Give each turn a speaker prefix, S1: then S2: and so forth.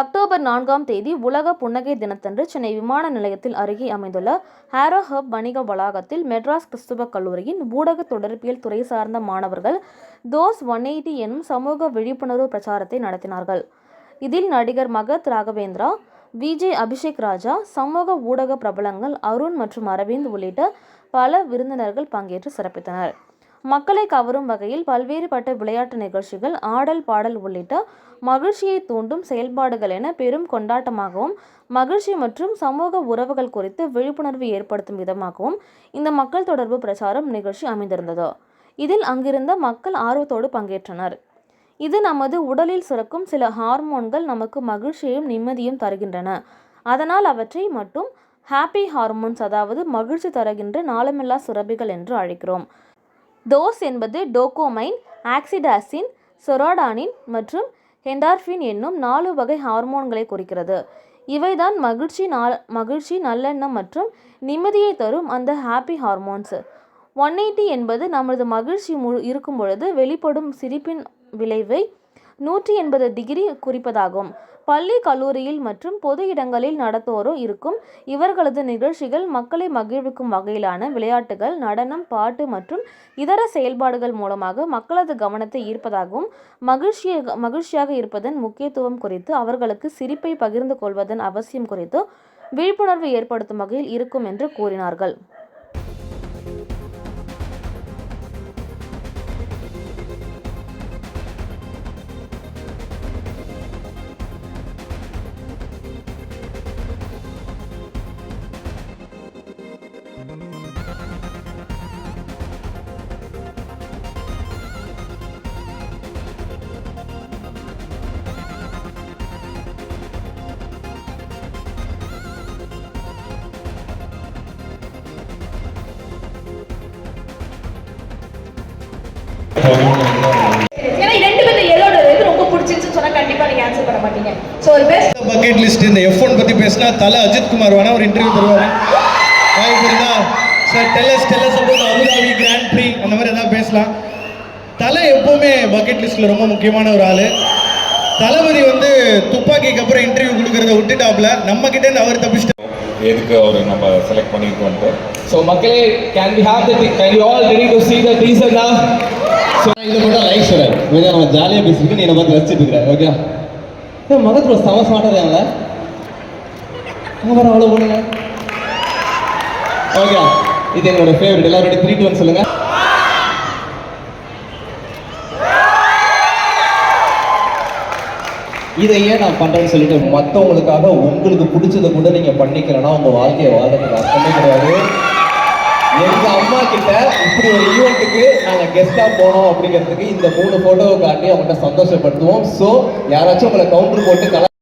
S1: October நான்காம் தேதி உலக புன்னகை தினத்தன்று சென்னை விமான நிலையத்தில் அருகே அமைந்துள்ள ஹேரோ ஹப் வணிக வளாகத்தில் மெட்ராஸ் கிறிஸ்துவ கல்லூரியின் ஊடக தொடர்பியல் துறை சார்ந்த மாணவர்கள் தோஸ் ஒன் எயிட்டி எனும் சமூக விழிப்புணர்வு பிரச்சாரத்தை நடத்தினார்கள். இதில் நடிகர் மகத் ராகவேந்திரா விஜய் அபிஷேக் ராஜா சமூக ஊடக பிரபலங்கள் அருண் மற்றும் அரவிந்த் உள்ளிட்ட பல விருந்தினர்கள் பங்கேற்று சிறப்பித்தனர். மக்களை கவரும் வகையில் பல்வேறுபட்ட விளையாட்டு நிகழ்ச்சிகள் ஆடல் பாடல் உள்ளிட்ட மகிழ்ச்சியை தூண்டும் செயல்பாடுகள் என பெரும் கொண்டாட்டமாகவும் மகிழ்ச்சி மற்றும் சமூக உறவுகள் குறித்து விழிப்புணர்வு ஏற்படுத்தும் விதமாகவும் இந்த மக்கள் தொடர்பு பிரச்சாரம் நிகழ்ச்சி அமைந்திருந்தது. இதில் அங்கிருந்த மக்கள் ஆர்வத்தோடு பங்கேற்றனர். இது நமது உடலில் சுரக்கும் சில ஹார்மோன்கள் நமக்கு மகிழ்ச்சியையும் நிம்மதியும் தருகின்றன. அதனால் அவற்றை மட்டும் ஹாப்பி ஹார்மோன்ஸ் அதாவது மகிழ்ச்சி தருகின்ற நாளமில்லா சுரபிகள் என்று அழைக்கிறோம். டோஸ் என்பது டோகோமைன் ஆக்சிடாசின் சொராடானின் மற்றும் ஹெண்டார்ஃபின் என்னும் நாலு வகை ஹார்மோன்களை குறிக்கிறது. இவைதான் மகிழ்ச்சி நாள் மகிழ்ச்சி நல்லெண்ணம் மற்றும் நிம்மதியை தரும் அந்த ஹாப்பி ஹார்மோன்ஸ். ஒன் எயிட்டி என்பது நமது மகிழ்ச்சி மு இருக்கும் பொழுது வெளிப்படும் சிரிப்பின் விளைவை நூற்றி எண்பது டிகிரி குறிப்பதாகும். பள்ளி கல்லூரியில் மற்றும் பொது இடங்களில் நடத்துவோரோ இருக்கும். இவர்களது நிகழ்ச்சிகள் மக்களை மகிழ்விக்கும் வகையிலான விளையாட்டுகள் நடனம் பாட்டு மற்றும் இதர செயல்பாடுகள் மூலமாக மக்களது கவனத்தை ஈர்ப்பதாகவும் மகிழ்ச்சியாக மகிழ்ச்சியாக இருப்பதன் முக்கியத்துவம் குறித்து அவர்களுக்கு சிரிப்பை பகிர்ந்து கொள்வதன் அவசியம் குறித்து விழிப்புணர்வு ஏற்படுத்தும் வகையில் இருக்கும் என்று கூறினார்கள்.
S2: சோ ஒரு பெஸ்ட்
S3: பக்கெட் லிஸ்ட் இந்த எஃப் ஒன் பத்தி பேசினா தலை அஜித் குமார் வேணா ஒரு இன்டர்வியூ தருவாரு. வாய்ப்பு இருந்தா sir tells tells about Abu Dhabi grand prix அந்த மாதிரி ஏதாவது பேசலாம். தலை எப்பவுமே பக்கெட் லிஸ்ட்ல ரொம்ப முக்கியமான ஒரு ஆளு. தளபதி வந்து துப்பாக்கிக்கு அப்புறம் இன்டர்வியூ கொடுக்கறத விட்டுட்டாப்ல நம்ம கிட்ட இருந்து அவர் தப்பிச்சிட்டாரு.
S4: எதுக்கு அவர் நம்ம செலக்ட் பண்ணியிருக்கோன்ட்டு
S5: So, மக்களே can we have the can you all ready to see the teaser now?
S6: இது மட்டும் லைக் சொல்றேன். நம்ம ஜாலியாக பேசிட்டு நீ நம்ம ரசிச்சுட்டு இருக்கிற ஓகே ஏன் மகத்துல செம ஸ்மார்ட்டாக இருக்காங்களே அங்கே வர அவ்வளோ போடுங்க. ஓகே இது என்னோட ஃபேவரட் எல்லாரும் த்ரீ டூ ஒன் சொல்லுங்க. இதை ஏன் நான் பண்ணுறேன்னு சொல்லிட்டு மற்றவங்களுக்காக உங்களுக்கு பிடிச்சதை கூட நீங்கள் பண்ணிக்கலன்னா உங்கள் வாழ்க்கையை வாழ்றதுக்கு அர்த்தமே கிடையாது. எங்க அம்மா கிட்ட இப்படி ஒரு ஈவெண்ட்டுக்கு நாங்க கெஸ்டா போனோம் அப்படிங்கிறதுக்கு இந்த மூணு போட்டோவை காட்டி அவங்கள்ட்ட சந்தோஷப்படுத்துவோம். ஸோ யாராச்சும் உங்களை கவுண்டர் போட்டு கலா